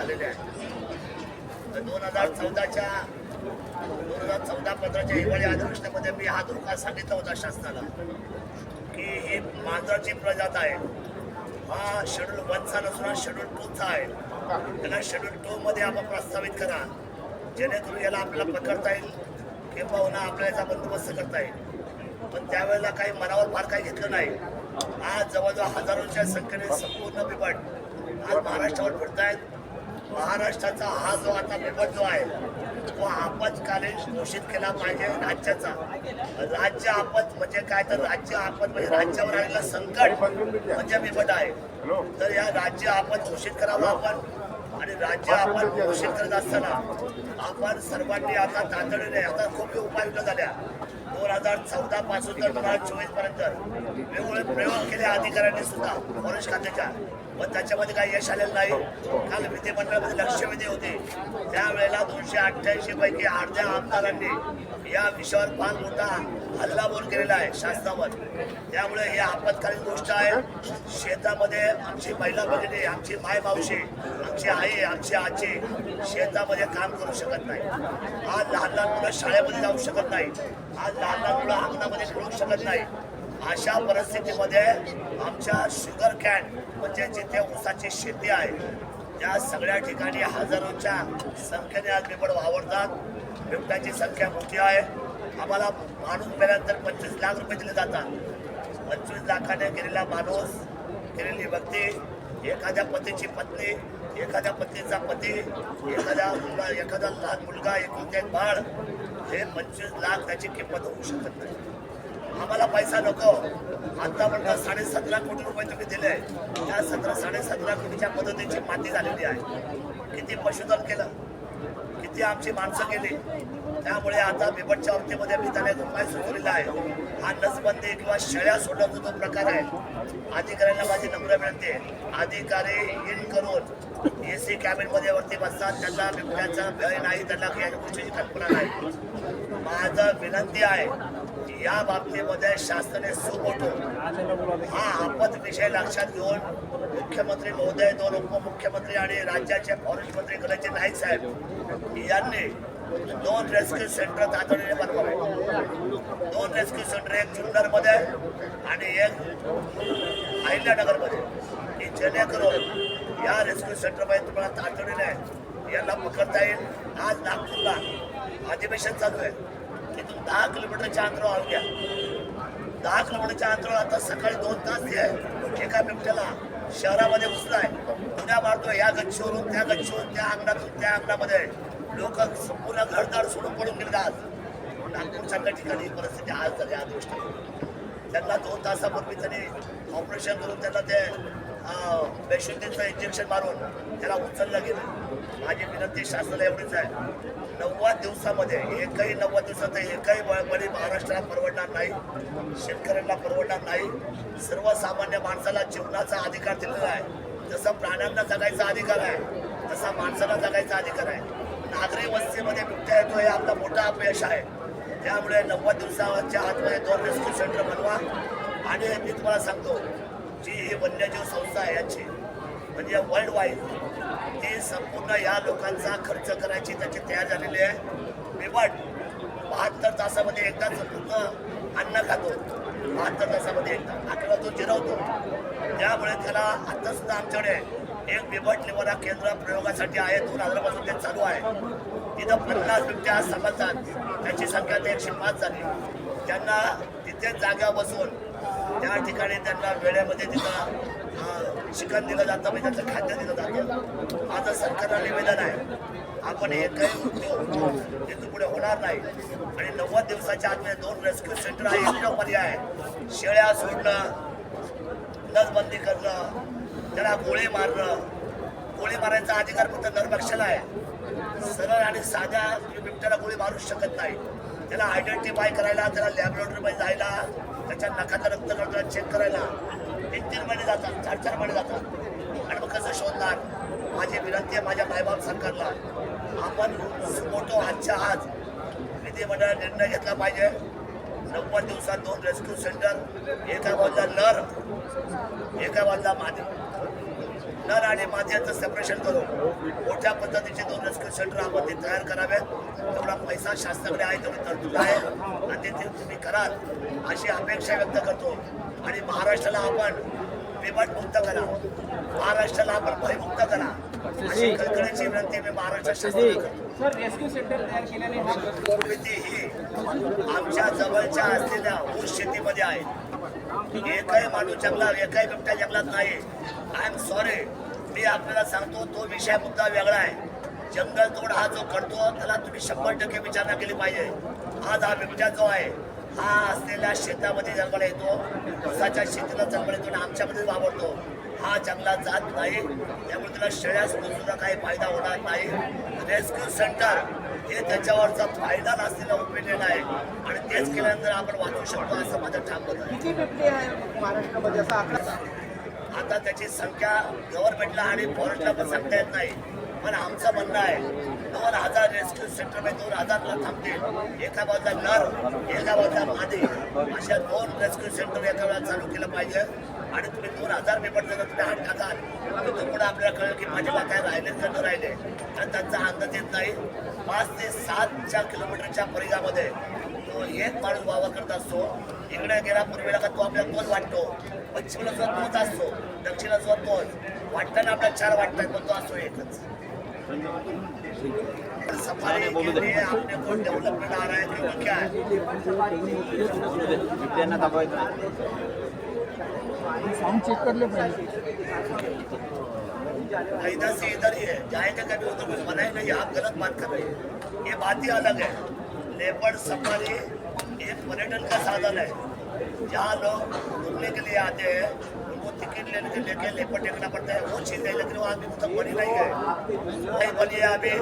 झालेले आहे दोन हजार चौदाच्या दोन हजार चौदा पंधराच्या हिवाळी अधिवेशनामध्ये मी हा धोका सांगितला होता शासनाला की ही मांजराची प्रजात आहे हा शेड्यूल वनचा नसून हा शेड्यूल टूचा आहे. त्याला शेड्यूल टू मध्ये आपण प्रस्तावित करा जेणेकरून याला आपल्याला पकडता येईल किंवा आपल्या याचा बंदोबस्त करता येईल. पण त्यावेळेला काही मनावर फार काही घेतलं नाही. आज जवळजवळ हजारोच्या संख्येने संपूर्ण बिबट आज महाराष्ट्रावर फिरतायत. महाराष्ट्राचा हा जो आता बिबट जो आहे तो आपत्कालीन घोषित केला पाहिजे राज्याचा. राज्य आपत म्हणजे काय तर राज्य आपत म्हणजे राज्यावर आलेलं संकट म्हणजे बिबट आहे. तर या राज्य आपत घोषित करावं आपण आणि राज्य आपण घोषित करत असताना आपण सर्वांनी आता तातडीने आता खूप उपाययोजना झाल्या. दोन हजार चौदा पासून तर दोन हजार चोवीसपर्यंत वेगवेगळे प्रयोग केले अधिकाऱ्यांनी सुद्धा फॉरेस्ट खात्याच्या. पण त्याच्यामध्ये काही यश आलेलं नाही. काल विधिमंडळामध्ये लक्षवेधी होते. त्यावेळेला दोनशे अठ्ठ्याऐंशी पैकी अर्ध्या आमदारांनी या विषयावर फार मोठा हल्लाबोल केलेला आहे शासनावर. त्यामुळे ही आपत्कालीन गोष्ट आहे. शेतामध्ये आमची महिला भगिनी आमची माय मावशी आमची आई आमची आजी शेतामध्ये काम करू शकत नाही. आज लहान लहान मुलं शाळेमध्ये जाऊ शकत नाही. आज लहान लहान मुलं अंगणामध्ये खेळू शकत नाही. अशा परिस्थितीमध्ये आमच्या शुगर कॅन म्हणजे जिथे ऊसाची शेती आहे त्या सगळ्या ठिकाणी हजारोच्या संख्येने आज बिबड वावरतात. बिबट्याची संख्या मोठी आहे. आम्हाला माणूस मेल्यानंतर पंचवीस लाख रुपये दिले जातात. पंचवीस लाखाने गेलेला माणूस गेलेली व्यक्ती एखाद्या पतीची पत्नी एखाद्या पत्नीचा पती एखाद्या मुलगा एखादा लहान मुलगा एकुलते एक बाळ हे पंचवीस लाख त्याची किंमत होऊ शकत नाही. आम्हाला पैसा नको. आतापर्यंत साडे सतरा कोटी रुपये तुम्ही दिले. त्या सतरा साडे सतरा कोटीच्या मदतीची माती झालेली आहे. किती पशुधन केलं? किती आमची माणसं गेली? त्यामुळे आता बिबटच्या बाबतीमध्ये मी त्याला उपाय सुचवलेला आहे. हा नसबंदी किंवा शेळ्या सोडण्याचा जो प्रकार आहे अधिकाऱ्यांना माझी नम्र विनंती आहे. अधिकारी इन करून ए सी कॅबिनमध्ये वरती बसतात. त्यांना बिबट्याचा भय नाही त्यांना या गोष्टीची कल्पना नाही. माझं विनंती आहे या बाबतीमध्ये शासनाने सुमोठो हा आपत विषय लक्षात घेऊन मुख्यमंत्री महोदय दोन उपमुख्यमंत्री आणि राज्याचे फॉरेस्ट मंत्री गणेशजी नाईक साहेब. यांनी दोन रेस्क्यू सेंटर तातडीने बनवावे. दोन रेस्क्यू सेंटर एक जुन्नरमध्ये आणि एक अहिल्यानगरमध्ये. की जेणेकरून या रेस्क्यू सेंटरमध्ये तुम्हाला तातडीने यांना पकडता येईल. आज नागपूरला अधिवेशन चालू आहे. दहा किलोमीटरच्या अंतरावर घ्या दहा किलोमीटरच्या अंतरावर आता सकाळी दोन तास ते आहे एका बिबट्याला शहरामध्ये घुसलाय पुण्या मारतो या गच्चीवरून त्या गच्चीवरून त्या अंगणातून त्या अंगणामध्ये. लोक संपूर्ण घरदार सोडून पडून गेले आज. नागपूरसारख्या ठिकाणी परिस्थिती आज झाली आज गोष्ट त्यांना दोन तासापूर्वी त्यांनी ऑपरेशन करून त्यांना ते पेशंटीचं इंजेक्शन मारून त्याला उचललं गेलं. माझी विनंती शासनाला एवढीच आहे. नव्वद दिवसामध्ये एकही नव्वद दिवसात एकही बळ- बळी महाराष्ट्राला परवडणार नाही शेतकऱ्यांना परवडणार नाही. सर्वसामान्य माणसाला जीवनाचा अधिकार दिलेला आहे. जसं प्राण्यांना जगायचा अधिकार आहे तसा माणसाला जगायचा अधिकार आहे. नागरी वस्तीमध्ये बिबट्या येतो हे आपला मोठा अपयश आहे. त्यामुळे नव्वद दिवसाच्या आतमध्ये दोन रेस्क्यू सेंटर बनवा. आणि मी तुम्हाला सांगतो जी ही वन्यजीव संस्था आहे याची म्हणजे वर्ल्ड वाईड ते संपूर्ण या लोकांचा खर्च करायची त्याची तयार झालेली आहे. बिबट बहात्तर तासामध्ये एकदाच पूर्ण अन्न खातो बहात्तर तासामध्ये एकदा. अकरा तो जिरवतो. त्यामुळे त्याला आत्तासुद्धा आमच्याकडे एक बिबट निवारा केंद्र प्रयोगासाठी आहे. दोन हजारापासून ते चालू आहे. तिथं पन्नास बिबट्या समजतात त्याची संख्या ते एकशे पाच झाली. त्यांना तिथेच जागा बसून त्या ठिकाणी त्यांना वेळेमध्ये तिथं चिकन दिलं जातं म्हणजे त्यांचं खाद्य दिलं जातं. माझं सरकारला निवेदन आहे आपण एकही उद्योग पुढे होणार नाही. आणि नव्वद दिवसाच्या आतमध्ये म्हणजे दोन रेस्क्यू सेंटर आहे एकमेव पर्याय आहे. शेळ्या सोडणं नसबंदी करणं त्याला गोळी मारणं गोळी मारायचा अधिकार फक्त नरभक्षाला आहे. सरळ आणि साध्या बिबट्याला गोळी मारू शकत नाही. त्याला आयडेंटिफाय करायला त्याला लॅबोरेटरीमध्ये जायला त्याच्या नखाचं रक्त काढून चेक करायला. तीन तीन महिने जातात चार चार महिने जातात. आणि मग कसं शोधणार? माझी विनंती आहे माझ्या मायबाप सरकारला. आपण मोठो आजच्या आज विधिमंडळाने निर्णय घेतला पाहिजे. नव्वद दिवसात दोन रेस्क्यू सेंटर एका बाजूला लर एका बाजूला मादी. नर आणि माद्याचं सेपरेशन करून मोठ्या पद्धतीचे दोन रेस्क्यू सेंटर आपण ते तयार करावेत तेवढा पैसा शासनाकडे आहे तेवढी तरतूद आहे. आणि ते तुम्ही कराल अशी अपेक्षा व्यक्त करतो. आणि महाराष्ट्राला आपण बिबट मुक्त करा. महाराष्ट्राला आपण भयमुक्त करा. अशी कळकळीची विनंती मी महाराष्ट्र शासनाला करतो. सर रेस्क्यू सेंटर तयार केल्याने प्रवृत्ती ही आमच्या जवळच्या असलेल्या ऊस आहे. एकही माणूस जंगलात एकही बिबट्या जंगलात नाही. आय एम सॉरी मी आपल्याला सांगतो तो विषय मुद्दा वेगळा आहे. जंगल तोड हा जो करतो त्याला तुम्ही शंभर टक्के विचारणा केली पाहिजे. आज हा बिबट्या जो आहे हा असलेल्या शेतामध्ये जंगल येतो. ऊसाच्या शेतीला जंगल येतो आणि आमच्यामध्ये वापरतो हा जंगलात जात नाही. त्यामुळे त्याला शेळ्यास सुद्धा काही फायदा होणार नाही. रेस्क्यू सेंटर हे त्याच्यावरचा फायदा नसलेला उपयोजन आहे. आणि तेच केल्यानंतर आपण वाचू शकतो असं माझं ठाम मत आहे. किती बिबटे आहे महाराष्ट्रामध्ये असा आकडा? आता त्याची संख्या गव्हर्नमेंटला आणि फॉरेस्टला पण सांगता येत नाही. पण आमचं म्हणणं आहे दोन हजार रेस्क्यू सेंटरमध्ये दोन हजारला थांबतील. एका बाजूला नर एका बाजूला मादी. अशा दोन रेस्क्यू सेंटर एका वेळा चालू केलं पाहिजे. आणि तुम्ही दोन हजार पेपर जर तुम्ही हात टाकाल तर पुढे आपल्याला कळेल की माझ्याला काय राहिले तर राहिले. त्यांचा अंदाज येत नाही. पाच ते सातच्या किलोमीटरच्या परिघामध्ये तो एक माणूस वावर करत असतो. इकडे गेला पूर्वेला का तो आपल्याला तोच वाटतो. पश्चिमेला सुद्धा तोच असतो. दक्षिणेला सुद्धा तोच. वाटताना आपल्याला चार वाटतात पण तो असतो एकच. लिए आपने को डेवलपमेंट आ रहा है क्योंकि क्या है बिबट्यांना दाखवायचं साऊंड चेक पाहिजे इधर से इधर ही है। जाएँगे कभी उधर कुछ मना ही नहीं, आप गलत बात कर रहे हैं। ये बात ही अलग है। लेपर्ड सफारी एक पर्यटन का साधन है। जहाँ लोग घूमने के लिए आते हैं उनको टिकट लेने के लेके लेपर्ड देखना पड़ता है। वो चीज़ है, लेकिन वो आदमी को तो बनी नहीं है। नहीं बनी है अभी।